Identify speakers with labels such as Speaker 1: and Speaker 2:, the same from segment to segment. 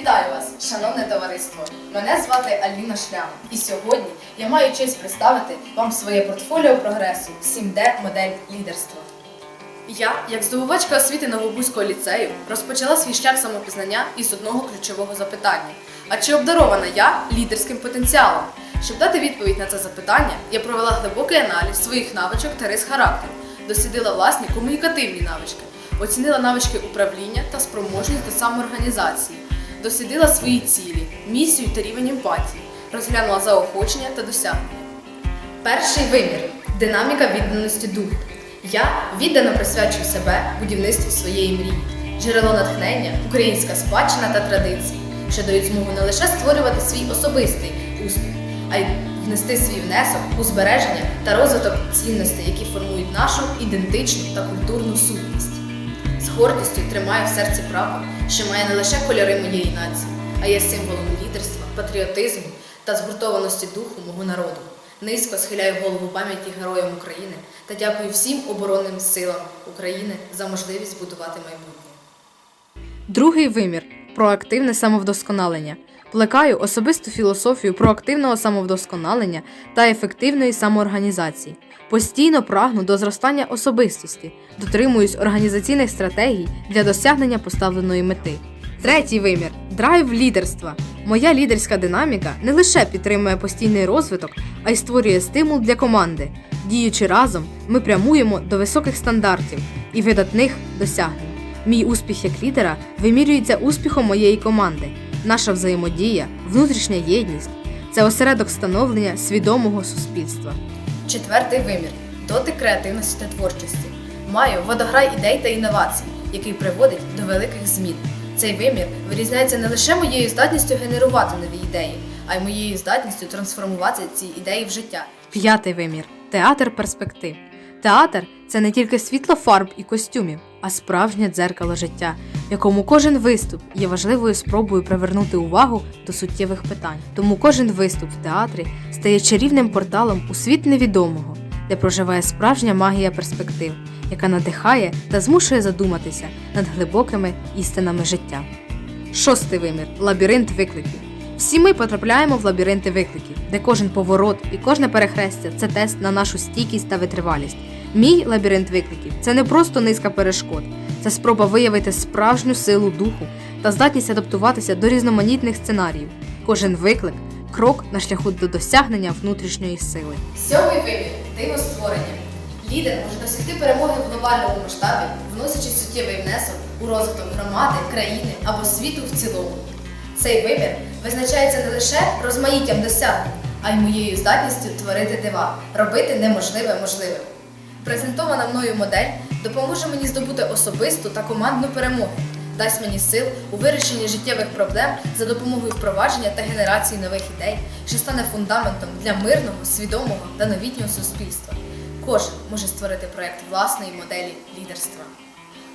Speaker 1: Вітаю вас, шановне товариство! Мене звати Аліна Шлям, і сьогодні я маю честь представити вам своє портфоліо прогресу 7D модель лідерства. Я, як здобувачка освіти Новобузького ліцею, розпочала свій шлях самопізнання із одного ключового запитання: а чи обдарована я лідерським потенціалом? Щоб дати відповідь на це запитання, я провела глибокий аналіз своїх навичок та рис характеру, дослідила власні комунікативні навички, оцінила навички управління та спроможність до самоорганізації, дослідила свої цілі, місію та рівень емпатії, розглянула заохочення та досягнення. Перший вимір динаміка відданості духу. Я віддано присвячую себе будівництву своєї мрії, джерело натхнення, українська спадщина та традиції, що дають змогу не лише створювати свій особистий успіх, а й внести свій внесок у збереження та розвиток цінностей, які формують нашу ідентичну та культурну сутність. З гордістю тримаю в серці прапор, що має не лише кольори моєї нації, а є символом лідерства, патріотизму та згуртованості духу мого народу. Низько схиляю голову пам'яті героям України та дякую всім оборонним силам України за можливість будувати майбутнє.
Speaker 2: Другий вимір проактивне самовдосконалення. Плекаю особисту філософію проактивного самовдосконалення та ефективної самоорганізації. Постійно прагну до зростання особистості, дотримуюсь організаційних стратегій для досягнення поставленої мети. Третій вимір драйв лідерства. Моя лідерська динаміка не лише підтримує постійний розвиток, а й створює стимул для команди. Діючи разом, ми прямуємо до високих стандартів і видатних досягнень. Мій успіх як лідера вимірюється успіхом моєї команди. Наша взаємодія, внутрішня єдність це осередок становлення свідомого суспільства.
Speaker 1: Четвертий вимір дотик креативності та творчості. Маю водограй ідей та інновацій, який приводить до великих змін. Цей вимір вирізняється не лише моєю здатністю генерувати нові ідеї, а й моєю здатністю трансформувати ці ідеї в життя.
Speaker 2: П'ятий вимір театр перспектив. Театр це не тільки світло фарб і костюмів, а справжнє дзеркало життя, якому кожен виступ є важливою спробою привернути увагу до суттєвих питань. Тому кожен виступ в театрі стає чарівним порталом у світ невідомого, де проживає справжня магія перспектив, яка надихає та змушує задуматися над глибокими істинами життя. Шостий вимір лабіринт викликів. Всі ми потрапляємо в лабіринти викликів, де кожен поворот і кожне перехрестя це тест на нашу стійкість та витривалість. Мій лабіринт викликів це не просто низка перешкод, це спроба виявити справжню силу духу та здатність адаптуватися до різноманітних сценаріїв. Кожен виклик крок на шляху до досягнення внутрішньої сили.
Speaker 1: Сьомий вимір диво створення. Лідер може досягти перемоги в глобальному масштабі, вносячи суттєвий внесок у розвиток громади, країни або світу в цілому. Цей вимір визначається не лише розмаїттям досягнень, а й моєю здатністю творити дива, робити неможливе можливим. Презентована мною модель допоможе мені здобути особисту та командну перемогу, дасть мені сил у вирішенні життєвих проблем за допомогою впровадження та генерації нових ідей, що стане фундаментом для мирного, свідомого та новітнього суспільства. Кожен може створити проект власної моделі лідерства.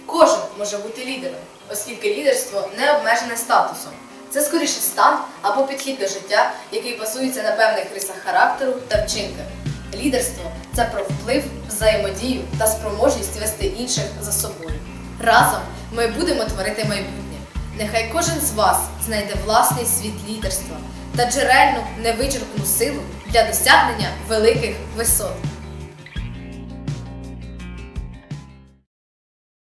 Speaker 1: Кожен може бути лідером, оскільки лідерство не обмежене статусом. Це скоріше стан або підхід до життя, який базується на певних рисах характеру та вчинках. Лідерство це про вплив, взаємодію та спроможність вести інших за собою. Разом ми будемо творити майбутнє. Нехай кожен з вас знайде власний світ лідерства та джерельну невичерпну силу для досягнення великих висот.